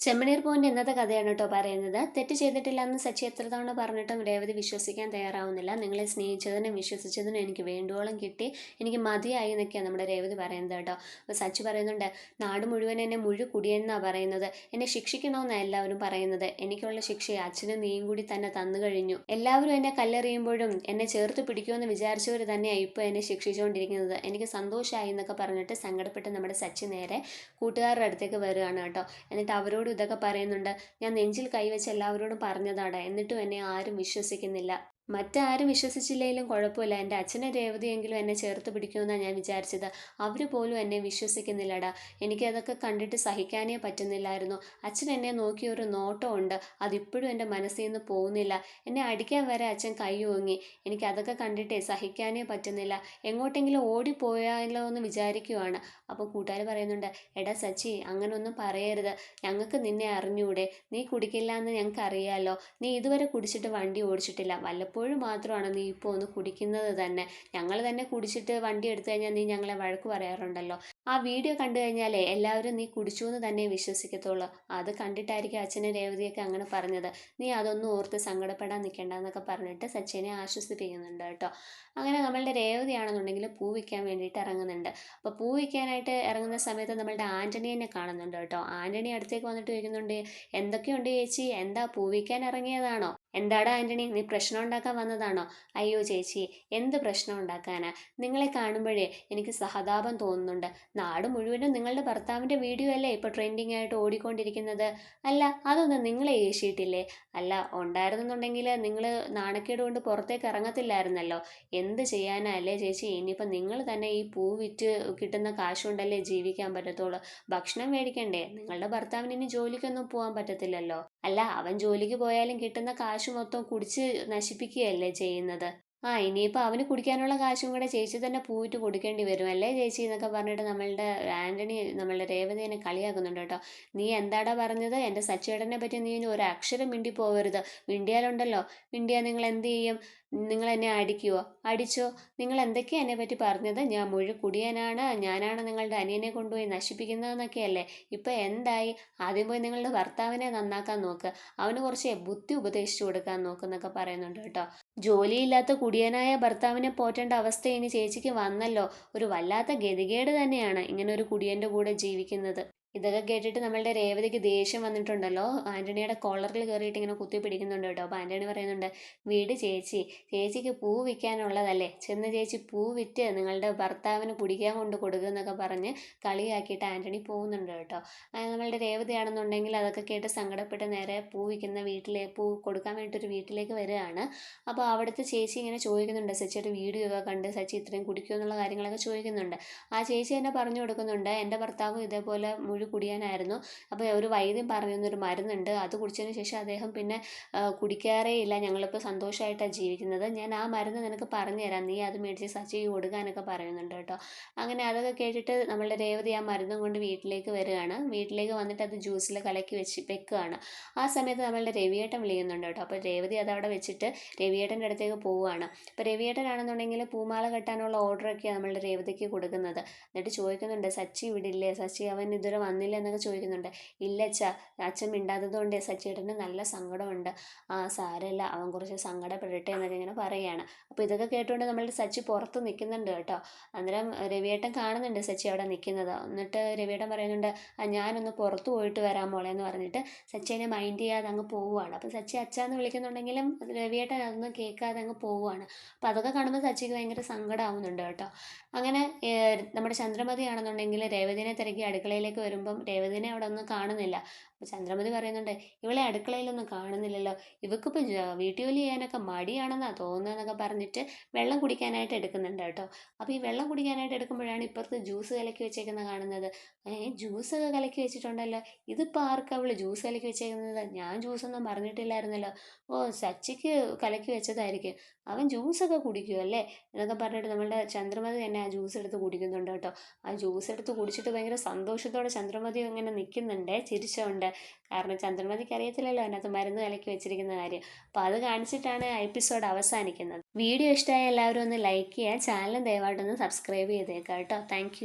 ചെമ്മണീർ പൂവിന്റെ ഇന്നത്തെ കഥയാണ് കേട്ടോ പറയുന്നത്. തെറ്റ് ചെയ്തിട്ടില്ല എന്ന് സച്ചി എത്ര തവണ പറഞ്ഞിട്ടും രേവതി വിശ്വസിക്കാൻ തയ്യാറാവുന്നില്ല. നിങ്ങളെ സ്നേഹിച്ചതിനും വിശ്വസിച്ചതിനും എനിക്ക് വേണ്ടുവോളം കിട്ടി. എനിക്ക് മതിയായി എന്നൊക്കെയാണ് നമ്മുടെ രേവതി പറയുന്നത് കേട്ടോ. അപ്പോൾ സച്ചി പറയുന്നുണ്ട് നാട് മുഴുവൻ എന്നെ മുഴു കുടിയെന്നാണ് പറയുന്നത്. എന്നെ ശിക്ഷിക്കണമെന്നാണ് എല്ലാവരും പറയുന്നത്. എനിക്കുള്ള ശിക്ഷ അച്ഛനും നീയും കൂടി തന്നെ തന്നു കഴിഞ്ഞു. എല്ലാവരും എന്നെ കല്ലെറിയുമ്പോഴും എന്നെ ചേർത്ത് പിടിക്കുമെന്ന് വിചാരിച്ചവർ തന്നെയാണ് ഇപ്പോൾ എന്നെ ശിക്ഷിച്ചുകൊണ്ടിരിക്കുന്നത് എനിക്ക് സന്തോഷമായി എന്നൊക്കെ പറഞ്ഞിട്ട് സങ്കടപ്പെട്ട് നമ്മുടെ സച്ചി നേരെ കൂട്ടുകാരുടെ അടുത്തേക്ക് വരികയാണ് കേട്ടോ. എന്നിട്ട് അവരോട് എല്ലാവരോടും ഇതൊക്കെ പറയുന്നുണ്ട്. ഞാൻ നെഞ്ചിൽ കൈവച്ച് എല്ലാവരോടും പറഞ്ഞതാണ്. എന്നിട്ടും എന്നെ ആരും വിശ്വസിക്കുന്നില്ല. മറ്റാരും വിശ്വസിച്ചില്ലെങ്കിലും കുഴപ്പമില്ല. എന്റെ അച്ഛനെ രേവതിയെങ്കിലും എന്നെ ചേർത്ത് പിടിക്കുമെന്നാണ് ഞാൻ വിചാരിച്ചത്. അവർ പോലും എന്നെ വിശ്വസിക്കുന്നില്ലടാ. എനിക്കതൊക്കെ കണ്ടിട്ട് സഹിക്കാനേ പറ്റുന്നില്ലായിരുന്നു. അച്ഛൻ എന്നെ നോക്കിയ ഒരു നോട്ടം നോട്ടമുണ്ട്. അതിപ്പോഴും എന്റെ മനസ്സിൽ നിന്ന് പോകുന്നില്ല. എന്നെ അടിക്കാൻ വരെ അച്ഛൻ കൈ ഓങ്ങി എനിക്കതൊക്കെ കണ്ടിട്ടേ സഹിക്കാനേ പറ്റുന്നില്ല. എങ്ങോട്ടെങ്കിലും ഓടിപ്പോയാലോ എന്ന് വിചാരിക്കുവാണ്. അപ്പോൾ കൂട്ടുകാർ പറയുന്നുണ്ട് എടാ സച്ചി അങ്ങനൊന്നും പറയരുത്. ഞങ്ങൾക്ക് നിന്നെ അറിഞ്ഞൂടെ. നീ കുടിക്കില്ല എന്ന് ഞങ്ങൾക്ക് അറിയാലോ നീ ഇതുവരെ കുടിച്ചിട്ട് വണ്ടി ഓടിച്ചിട്ടില്ല. വല്ലപ്പോഴും വല്ലപ്പോഴും മാത്രമാണ് നീ ഇപ്പോൾ ഒന്ന് കുടിക്കുന്നത് തന്നെ. ഞങ്ങൾ തന്നെ കുടിച്ചിട്ട് വണ്ടി എടുത്തു കഴിഞ്ഞാൽ നീ ഞങ്ങളെ വഴക്ക് പറയാറുണ്ടല്ലോ. ആ വീഡിയോ കണ്ടു കഴിഞ്ഞാലേ എല്ലാവരും നീ കുടിച്ചു എന്ന് തന്നെ വിശ്വസിക്കത്തുള്ളൂ. അത് കണ്ടിട്ടായിരിക്കും അച്ഛനും രേവതിയൊക്കെ അങ്ങനെ പറഞ്ഞത്. നീ അതൊന്നും ഓർത്ത് സങ്കടപ്പെടാൻ നിൽക്കേണ്ട എന്നൊക്കെ പറഞ്ഞിട്ട് സച്ചിനെ ആശ്വസിപ്പിക്കുന്നുണ്ട് കേട്ടോ. അങ്ങനെ നമ്മളുടെ രേവതിയാണെന്നുണ്ടെങ്കിൽ പൂ വിൽക്കാൻ വേണ്ടിയിട്ട് ഇറങ്ങുന്നുണ്ട്. അപ്പോൾ പൂ വിൽക്കാനായിട്ട് ഇറങ്ങുന്ന സമയത്ത് നമ്മളുടെ ആന്റണിയെ കാണുന്നുണ്ട് കേട്ടോ. ആന്റണി അടുത്തേക്ക് വന്നിട്ട് ചോദിക്കുന്നുണ്ട് എന്തൊക്കെയുണ്ട് ചേച്ചി? എന്താ പൂ വിൽക്കാൻ ഇറങ്ങിയതാണോ? എന്താടാ ആന്റണി നീ പ്രശ്നം ഉണ്ടാക്കാൻ വന്നതാണോ? അയ്യോ ചേച്ചി എന്ത് പ്രശ്നം ഉണ്ടാക്കാനാ? നിങ്ങളെ കാണുമ്പോഴേ എനിക്ക് സഹതാപം തോന്നുന്നുണ്ട്. നാട് മുഴുവനും നിങ്ങളുടെ ഭർത്താവിന്റെ വീഡിയോ അല്ലേ ഇപ്പോൾ ട്രെൻഡിങ് ആയിട്ട് ഓടിക്കൊണ്ടിരിക്കുന്നത്? അല്ല അതൊന്നും നിങ്ങളെ ഏശിയിട്ടില്ലേ? അല്ല ഉണ്ടായിരുന്നെന്നുണ്ടെങ്കിൽ നിങ്ങൾ നാണക്കേട് കൊണ്ട് പുറത്തേക്ക് ഇറങ്ങത്തില്ലായിരുന്നല്ലോ. എന്ത് ചെയ്യാനാ അല്ലേ ചേച്ചി? ഇനിയിപ്പോൾ നിങ്ങൾ തന്നെ ഈ പൂ വിറ്റ് കിട്ടുന്ന കാശ് കൊണ്ടല്ലേ ജീവിക്കാൻ പറ്റത്തുള്ളൂ. ഭക്ഷണം മേടിക്കണ്ടേ? നിങ്ങളുടെ ഭർത്താവിന് ഇനി ജോലിക്കൊന്നും പോകാൻ പറ്റത്തില്ലല്ലോ. അല്ല അവൻ ജോലിക്ക് പോയാലും കിട്ടുന്ന കാശ് മൊത്തം കുടിച്ച് നശിപ്പിക്കുകയല്ലേ ചെയ്യുന്നത്? ആ ഇനിയിപ്പോൾ അവന് കുടിക്കാനുള്ള കാശും കൂടെ ചേച്ചി തന്നെ പോയിട്ട് കൊടുക്കേണ്ടി വരും. അല്ലേ ചേച്ചി? എന്നൊക്കെ പറഞ്ഞിട്ട് നമ്മളുടെ ആന്റണി നമ്മളുടെ രേവതിനെ കളിയാക്കുന്നുണ്ട് കേട്ടോ. നീ എന്താടാ പറഞ്ഞത്? എന്റെ സച്ചേടനെ പറ്റി നീ ഒരു അക്ഷരം മിണ്ടി പോകരുത് മിണ്ടിയാലുണ്ടല്ലോ. മിണ്ടിയാൽ നിങ്ങൾ എന്ത് ചെയ്യും? നിങ്ങൾ എന്നെ അടിക്കുവോ? അടിച്ചോ? നിങ്ങൾ എന്തൊക്കെയാണ് എന്നെ പറ്റി പറഞ്ഞത്? ഞാൻ മുഴു കുടിയനാണ്. ഞാനാണ് നിങ്ങളുടെ അനിയനെ കൊണ്ടുപോയി നശിപ്പിക്കുന്നതെന്നൊക്കെയല്ലേ? ഇപ്പം എന്തായി? ആദ്യം പോയി നിങ്ങളുടെ ഭർത്താവിനെ നന്നാക്കാൻ നോക്ക്. അവന് കുറച്ച് ബുദ്ധി ഉപദേശിച്ചു കൊടുക്കാൻ നോക്കുന്നൊക്കെ പറയുന്നുണ്ട് കേട്ടോ. ജോലിയില്ലാത്ത കുടിയനായ ഭർത്താവിനെ പോറ്റേണ്ട അവസ്ഥ ഇനി ചേച്ചിക്ക് വന്നല്ലോ. ഒരു വല്ലാത്ത ഗതികേട് തന്നെയാണ് ഇങ്ങനെ ഒരു കുടിയന്റെ കൂടെ ജീവിക്കുന്നത്. ഇതൊക്കെ കേട്ടിട്ട് നമ്മളുടെ രേവതിക്ക് ദേഷ്യം വന്നിട്ടുണ്ടല്ലോ. ആന്റണിയുടെ കോളറിൽ കയറിയിട്ട് ഇങ്ങനെ കുത്തി പിടിക്കുന്നുണ്ട് കേട്ടോ. അപ്പോൾ ആന്റണി പറയുന്നുണ്ട് വീട് ചേച്ചി ചേച്ചിക്ക് പൂ വിൽക്കാനുള്ളതല്ലേ? ചെന്ന് ചേച്ചി പൂ വിറ്റ് നിങ്ങളുടെ ഭർത്താവിന് കുടിക്കാൻ കൊണ്ട് കൊടുക്കുക എന്നൊക്കെ പറഞ്ഞ് കളിയാക്കിയിട്ട് ആന്റണി പോകുന്നുണ്ട് കേട്ടോ. നമ്മളുടെ രേവതിയാണെന്നുണ്ടെങ്കിൽ അതൊക്കെ കേട്ട് സങ്കടപ്പെട്ട് നേരെ പൂ വിൽക്കുന്ന വീട്ടിലെ പൂ കൊടുക്കാൻ വേണ്ടി ഒരു വീട്ടിലേക്ക് വരികയാണ്. അപ്പോൾ അവിടുത്തെ ചേച്ചി ഇങ്ങനെ ചോദിക്കുന്നുണ്ട് സച്ചിയുടെ വീഡിയോ ഒക്കെ കണ്ട് സച്ചി ഇത്രയും കുടിക്കുമോ? എന്നുള്ള കാര്യങ്ങളൊക്കെ ചോദിക്കുന്നുണ്ട്. ആ ചേച്ചി എന്നെ പറഞ്ഞു കൊടുക്കുന്നുണ്ട് എന്റെ ഭർത്താവ് ഇതേപോലെ മുഴു കുടിയാനായിരുന്നു. അപ്പോൾ ഒരു വൈദ്യം പറഞ്ഞു മരുന്നുണ്ട്. അത് കുടിച്ചതിന് ശേഷം അദ്ദേഹം പിന്നെ കുടിക്കാറേ ഇല്ല ഞങ്ങളിപ്പോൾ സന്തോഷമായിട്ടാണ് ജീവിക്കുന്നത്. ഞാൻ ആ മരുന്ന് നിനക്ക് പറഞ്ഞു തരാം നീ അത് മേടിച്ച് സച്ചി കൊടുക്കാനൊക്കെ പറയുന്നുണ്ട് കേട്ടോ. അങ്ങനെ അതൊക്കെ കേട്ടിട്ട് നമ്മളുടെ രേവതി ആ മരുന്നും കൊണ്ട് വീട്ടിലേക്ക് വരികയാണ്. വീട്ടിലേക്ക് വന്നിട്ട് അത് ജ്യൂസിൽ കലക്കി വെച്ച് വെക്കുകയാണ്. ആ സമയത്ത് നമ്മളുടെ രവിയേട്ടൻ വിളിക്കുന്നുണ്ട് കേട്ടോ. അപ്പോൾ രേവതി അത് അവിടെ വെച്ചിട്ട് രവിയേട്ടന്റെ അടുത്തേക്ക് പോവുകയാണ്. അപ്പോൾ രവിയേട്ടനാണെന്നുണ്ടെങ്കിൽ പൂമാല കെട്ടാനുള്ള ഓർഡറൊക്കെയാണ് നമ്മളുടെ രേവതിക്ക് കൊടുക്കുന്നത്. എന്നിട്ട് ചോദിക്കുന്നുണ്ട് സച്ചി ഇവിടെ ഇല്ലേ? സച്ചി അവൻ ഇതുവരെ വന്നില്ല എന്നൊക്കെ ചോദിക്കുന്നുണ്ട്. ഇല്ല അച്ഛ അച്ഛൻ മിണ്ടാത്തത് കൊണ്ട് സച്ചേട്ടന് നല്ല സങ്കടമുണ്ട്. ആ സാരമില്ല അവൻ കുറച്ച് സങ്കടപ്പെടട്ടെ എന്നൊക്കെ ഇങ്ങനെ പറയുകയാണ് അപ്പോൾ ഇതൊക്കെ കേട്ടുകൊണ്ട് നമ്മൾ സച്ചി പുറത്ത് നിൽക്കുന്നുണ്ട് കേട്ടോ. അന്നേരം രവിയേട്ടൻ കാണുന്നുണ്ട് സച്ചി അവിടെ നിൽക്കുന്നത് എന്നിട്ട് രവിയേട്ടൻ പറയുന്നുണ്ട് ഞാനൊന്ന് പുറത്ത് പോയിട്ട് വരാൻ മോളെ എന്ന് പറഞ്ഞിട്ട് സച്ചിനെ മൈൻഡ് ചെയ്യാതെ അങ്ങ് പോവുകയാണ് അപ്പോൾ സച്ചി അച്ഛാന്ന് വിളിക്കുന്നുണ്ടെങ്കിലും രവിയേട്ടൻ അതൊന്നും കേൾക്കാതെ അങ്ങ് പോവുകയാണ് അപ്പോൾ അതൊക്കെ കാണുമ്പോൾ സച്ചിക്ക് ഭയങ്കര സങ്കടമാവുന്നുണ്ട് കേട്ടോ. അങ്ങനെ നമ്മുടെ ചന്ദ്രമതി ആണെന്നുണ്ടെങ്കിൽ രേവതിനെ തിരക്കി അടുക്കളയിലേക്ക് വരും വരുമ്പം രേവതിനെ അവിടെ ഒന്നും കാണുന്നില്ല. അപ്പോൾ ചന്ദ്രമതി പറയുന്നുണ്ട് ഇവളെ അടുക്കളയിലൊന്നും കാണുന്നില്ലല്ലോ. ഇവക്കിപ്പോൾ വീട്ടു ജോലി ചെയ്യാനൊക്കെ മടിയാണെന്നാണ് തോന്നുന്നതെന്നൊക്കെ പറഞ്ഞിട്ട് വെള്ളം കുടിക്കാനായിട്ട് എടുക്കുന്നുണ്ട് കേട്ടോ. അപ്പോൾ ഈ വെള്ളം കുടിക്കാനായിട്ട് എടുക്കുമ്പോഴാണ് ഇപ്പുറത്ത് ജ്യൂസ് കലക്കി വെച്ചേക്കുന്നത് കാണുന്നത്. ഏ ജ്യൂസൊക്കെ കലക്കി വെച്ചിട്ടുണ്ടല്ലോ. ഇതിപ്പോൾ ആർക്കാ അവൾ ജ്യൂസ് കലക്കി വെച്ചേക്കുന്നത്? ഞാൻ ജ്യൂസ് ജ്യൂസൊന്നും പറഞ്ഞിട്ടില്ലായിരുന്നല്ലോ. ഓ സച്ചിക്ക് കലക്കി വെച്ചതായിരിക്കും. അവൻ ജ്യൂസ് ഒക്കെ ജ്യൂസൊക്കെ കുടിക്കുമല്ലേ എന്നൊക്കെ പറഞ്ഞിട്ട് നമ്മളുടെ ചന്ദ്രമതി തന്നെ ആ ജ്യൂസ് എടുത്ത് കുടിക്കുന്നുണ്ട് കേട്ടോ. ആ ജ്യൂസ് എടുത്ത് കുടിച്ചിട്ട് ഭയങ്കര സന്തോഷത്തോടെ ചന്ദ്രമതി ഇങ്ങനെ നിൽക്കുന്നുണ്ട് ചിരിച്ചുകൊണ്ട് കാരണം ചന്ദ്രമതിക്ക് അറിയത്തില്ലല്ലോ അതിനകത്ത് മരുന്ന് കലക്കി വെച്ചിരിക്കുന്ന കാര്യം. അപ്പോൾ അത് കാണിച്ചിട്ടാണ് എപ്പിസോഡ് അവസാനിക്കുന്നത്. വീഡിയോ ഇഷ്ടമായ എല്ലാവരും ഒന്ന് ലൈക്ക് ചെയ്യുക. ചാനൽ ദയവായിട്ടൊന്ന് സബ്സ്ക്രൈബ് ചെയ്തേക്കാം കേട്ടോ. താങ്ക്